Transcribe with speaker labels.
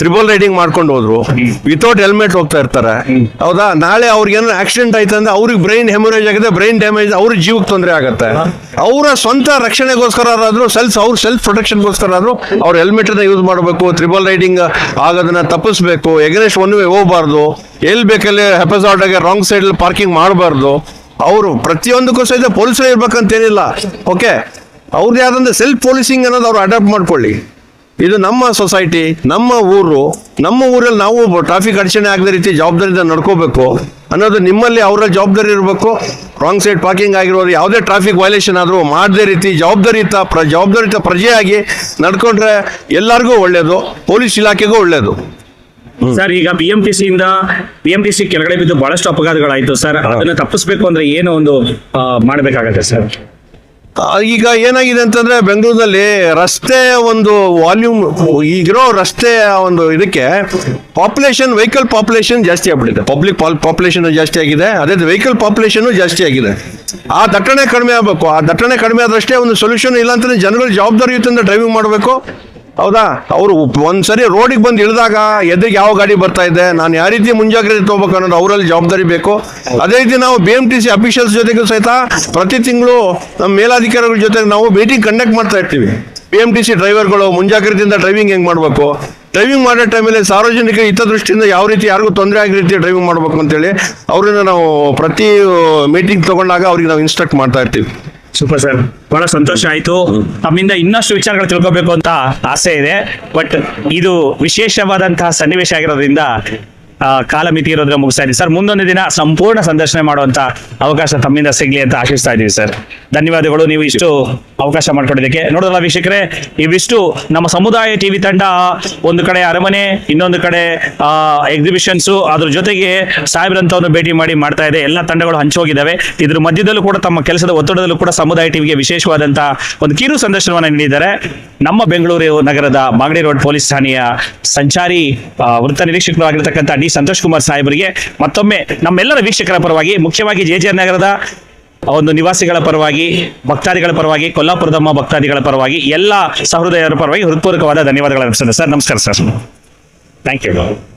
Speaker 1: Triple riding ಮಾಡ್ಕೊಂಡು ಹೋದ್ರು. Without helmet ಹೋಗ್ತಾ ಇರ್ತಾರೆ. ಹೌದಾ? ನಾಳೆ ಅವ್ರಿಗೆ ಏನಾದ್ರು ಆಕ್ಸಿಡೆಂಟ್ ಆಯ್ತು ಅಂದ್ರೆ ಅವ್ರಿಗೆ ಬ್ರೈನ್ ಹೆಮರೇಜ್ ಆಗಿದೆ ಬ್ರೈನ್ ಡ್ಯಾಮೇಜ್ ಅವ್ರ ಜೀವಕ್ಕೆ ತೊಂದರೆ ಆಗುತ್ತೆ. ಅವರ ಸ್ವಂತ ರಕ್ಷಣೆಗೋಸ್ಕರ ಆದ್ರೂ ಸೆಲ್ಫ್ ಅವ್ರ ಸೆಲ್ಫ್ ಪ್ರೊಟೆಕ್ಷನ್ಗೋಸ್ಕರ ಆದ್ರೂ ಅವ್ರು ಹೆಲ್ಮೆಟ್ ಅನ್ನ ಯೂಸ್ ಮಾಡಬೇಕು ತ್ರಿಬಲ್ ರೈಡಿಂಗ್ ಆಗೋದನ್ನ ತಪ್ಪಿಸ್ಬೇಕು ಎಗನೆಸ್ಟ್ ಒನ್ ವೇ ಹೋಗಬಾರ್ದು, ಎಲ್ಲಿ ಬೇಕಲ್ಲಿ ಹೆಪಸಾರ್ಡ್ ಆಗಿ ರಾಂಗ್ ಸೈಡ್ ಪಾರ್ಕಿಂಗ್ ಮಾಡಬಾರ್ದು. ಅವರು ಪ್ರತಿಯೊಂದಕ್ಕೂ ಸಹಿತ ಪೊಲೀಸರೇ ಇರ್ಬೇಕಂತೇನಿಲ್ಲ. ಓಕೆ ಅವ್ರದ್ದು ಯಾವ್ದಂದ್ರೆ ಸೆಲ್ಫ್ ಪೊಲೀಸಿಂಗ್ ಅನ್ನೋದು ಅವ್ರು ಅಡಾಪ್ಟ್ ಮಾಡ್ಕೊಳ್ಳಿ. ಇದು ನಮ್ಮ ಸೊಸೈಟಿ ನಮ್ಮ ಊರು ನಮ್ಮ ಊರಲ್ಲಿ ನಾವು ಟ್ರಾಫಿಕ್ ಅಡಚಣೆ ಆಗದ ರೀತಿ ಜವಾಬ್ದಾರಿಯಿಂದ ನಡ್ಕೋಬೇಕು ಅನ್ನೋದು ನಿಮ್ಮಲ್ಲಿ ಅವರ ಜವಾಬ್ದಾರಿ ಇರಬೇಕು. ರಾಂಗ್ ಸೈಡ್ ಪಾರ್ಕಿಂಗ್ ಆಗಿರೋದು ಯಾವುದೇ ಟ್ರಾಫಿಕ್ ವೈಲೇಷನ್ ಆದರೂ ಮಾಡದೇ ರೀತಿ ಜವಾಬ್ದಾರಿಯುತ ಪ್ರ ಜವಾಬ್ದಾರಿಯುತ ಪ್ರಜೆಯಾಗಿ ನಡ್ಕೊಂಡ್ರೆ ಎಲ್ಲರಿಗೂ ಒಳ್ಳೆಯದು ಪೊಲೀಸ್ ಇಲಾಖೆಗೂ ಒಳ್ಳೆಯದು
Speaker 2: ಸರ್ ಈಗ ಬಿ ಎಂ ಟಿ ಸಿ ಇಂದ ಬಿ ಎಂ ಟಿ ಸಿ ಕೆಳಗಡೆ ಬಿದ್ದು ಬಹಳಷ್ಟು ಅಪಘಾತಗಳಾಯಿತು ಸರ್. ಅದನ್ನ ತಪ್ಪಿಸ್ಬೇಕು ಅಂದ್ರೆ ಏನೋ ಒಂದು ಮಾಡಬೇಕಾಗತ್ತೆ ಸರ್.
Speaker 1: ಈಗ ಏನಾಗಿದೆ ಅಂತಂದ್ರೆ ಬೆಂಗಳೂರಿನಲ್ಲಿ ರಸ್ತೆ ಒಂದು ವಾಲ್ಯೂಮ್, ಈಗಿರೋ ರಸ್ತೆ ಒಂದು ಇದಕ್ಕೆ ಪಾಪ್ಯುಲೇಷನ್ ವೆಹಿಕಲ್ ಪಾಪ್ಯುಲೇಷನ್ ಜಾಸ್ತಿ ಆಗ್ಬಿಟ್ಟಿದೆ. ಪಬ್ಲಿಕ್ ಪಾಪ್ಯುಲೇಷನ್ ಜಾಸ್ತಿ ಆಗಿದೆ. ಅದೇ ವೆಹಿಕಲ್ ಪಾಪ್ಯುಲೇಷನ್ ಜಾಸ್ತಿ ಆಗಿದೆ. ಆ ದಟ್ಟಣೆ ಕಡಿಮೆ ಆಗಬೇಕು. ಆ ದಟ್ಟಣೆ ಕಡಿಮೆ ಆದಷ್ಟೇ ಒಂದು ಸೊಲ್ಯೂಷನ್ ಇಲ್ಲ ಅಂತಂದ್ರೆ ಜನಗಳು ಜವಾಬ್ದಾರಿಯುತದಿಂದ ಡ್ರೈವಿಂಗ್ ಮಾಡಬೇಕು. ಹೌದಾ? ಅವರು ಒಂದ್ಸರಿ ರೋಡಿಗೆ ಬಂದು ಇಳಿದಾಗ ಎದುರಿಗೆ ಯಾವ ಗಾಡಿ ಬರ್ತಾ ಇದೆ, ನಾನು ಯಾವ ರೀತಿ ಮುಂಜಾಗ್ರತೆ ತಗೋಬೇಕು ಅನ್ನೋದು ಅವರಲ್ಲಿ ಜವಾಬ್ದಾರಿ ಬೇಕು. ಅದೇ ರೀತಿ ನಾವು B M T C officials ಜೊತೆಗೂ ಸಹಿತ ಪ್ರತಿ ತಿಂಗಳು ನಮ್ಮ ಮೇಲಾಧಿಕಾರಿಗಳ ಜೊತೆ ನಾವು ಮೀಟಿಂಗ್ ಕಂಡಕ್ಟ್ ಮಾಡ್ತಾ ಇರ್ತೀವಿ. ಬಿ ಎಂ ಟಿ ಸಿ ಡ್ರೈವರ್ಗಳು ಮುಂಜಾಗ್ರತೆಯಿಂದ ಡ್ರೈವಿಂಗ್ ಹೆಂಗೆ ಮಾಡಬೇಕು? ಡ್ರೈವಿಂಗ್ ಮಾಡೋ ಟೈಮಲ್ಲಿ ಸಾರ್ವಜನಿಕ ಹಿತದೃಷ್ಟಿಯಿಂದ ಯಾವ ರೀತಿ ಯಾರಿಗೂ ತೊಂದರೆ ಆಗಿ ರೀತಿ ಡ್ರೈವಿಂಗ್ ಮಾಡಬೇಕು ಅಂತೇಳಿ, ಅವ್ರನ್ನ ನಾವು ಪ್ರತಿ ಮೀಟಿಂಗ್ ತಗೊಂಡಾಗ ಅವ್ರಿಗೆ ನಾವು ಇನ್ಸ್ಟ್ರಕ್ಟ್ ಮಾಡ್ತಾ ಇರ್ತೀವಿ.
Speaker 2: ಸೂಪರ್ ಸರ್ ಬಹಳ ಸಂತೋಷ ಆಯ್ತು. ತಮ್ಮಿಂದ ಇನ್ನಷ್ಟು ವಿಚಾರಗಳು ತಿಳ್ಕೋಬೇಕು ಅಂತ ಆಸೆ ಇದೆ. ಬಟ್ ಇದು ವಿಶೇಷವಾದಂತಹ ಸನ್ನಿವೇಶ ಆಗಿರೋದ್ರಿಂದ ಕಾಲಮಿತಿ ಇರೋದ್ರ ಮುಗಿಸ್ತಾ ಇದ್ದೀವಿ ಸರ್, ಮುಂದೊಂದು ದಿನ ಸಂಪೂರ್ಣ ಸಂದರ್ಶನ ಮಾಡುವಂತ ಅವಕಾಶ ತಮ್ಮಿಂದ ಸಿಗ್ಲಿ ಅಂತ ಆಶಿಸ್ತಾ ಇದ್ದೀವಿ, ಸರ್. ಧನ್ಯವಾದಗಳು. ನೀವು ಇಷ್ಟು ಅವಕಾಶ ಮಾಡ್ಕೊಂಡಿದ್ದಕ್ಕೆ. ನೋಡೋದಲ್ಲ ವೀಕ್ಷಕರೇ, ಇವಿಷ್ಟು ನಮ್ಮ ಸಮುದಾಯ ಟಿವಿ ತಂಡ, ಒಂದು ಕಡೆ ಅರಮನೆ, ಇನ್ನೊಂದು ಕಡೆ ಎಕ್ಸಿಬಿಷನ್ಸ್ ಅದ್ರ ಜೊತೆಗೆ ಸಾಹೇಬ್ರಂತವನ್ನು ಭೇಟಿ ಮಾಡಿ ಮಾಡ್ತಾ ಇದೆ. ಎಲ್ಲ ತಂಡಗಳು ಹಂಚೋಗಿದ್ದಾವೆ ಇದ್ರ ಮಧ್ಯದಲ್ಲೂ ಕೂಡ ತಮ್ಮ ಕೆಲಸದ ಒತ್ತಡದಲ್ಲೂ ಕೂಡ ಸಮುದಾಯ ಟಿವಿಗೆ ವಿಶೇಷವಾದಂತಹ ಒಂದು ಕಿರು ಸಂದರ್ಶನವನ್ನು ನೀಡಿದ್ದಾರೆ. ನಮ್ಮ ಬೆಂಗಳೂರು ನಗರದ ಮಾಗಡಿ ರೋಡ್ ಪೊಲೀಸ್ ಠಾಣೆಯ ಸಂಚಾರಿ ವೃತ್ತ ನಿರೀಕ್ಷಕರಾಗಿರ್ತಕ್ಕಂಥ ಡಿ ಸಂತೋಷ್ ಕುಮಾರ್ ಸಾಹೇಬರಿಗೆ ಮತ್ತೊಮ್ಮೆ ನಮ್ಮೆಲ್ಲರ ವೀಕ್ಷಕರ ಪರವಾಗಿ, ಮುಖ್ಯವಾಗಿ ಜೆ ಜೆ ನಗರದ ಒಂದು ನಿವಾಸಿಗಳ ಪರವಾಗಿ, ಭಕ್ತಾದಿಗಳ ಪರವಾಗಿ, ಕೊಲ್ಲಾಪುರದಮ್ಮ ಭಕ್ತಾದಿಗಳ ಪರವಾಗಿ, ಎಲ್ಲ ಸಹೃದಯರ ಪರವಾಗಿ ಹೃತ್ಪೂರ್ವಕವಾದ ಧನ್ಯವಾದಗಳನ್ನು ಸರ್, ನಮಸ್ಕಾರ ಸರ್. Thank you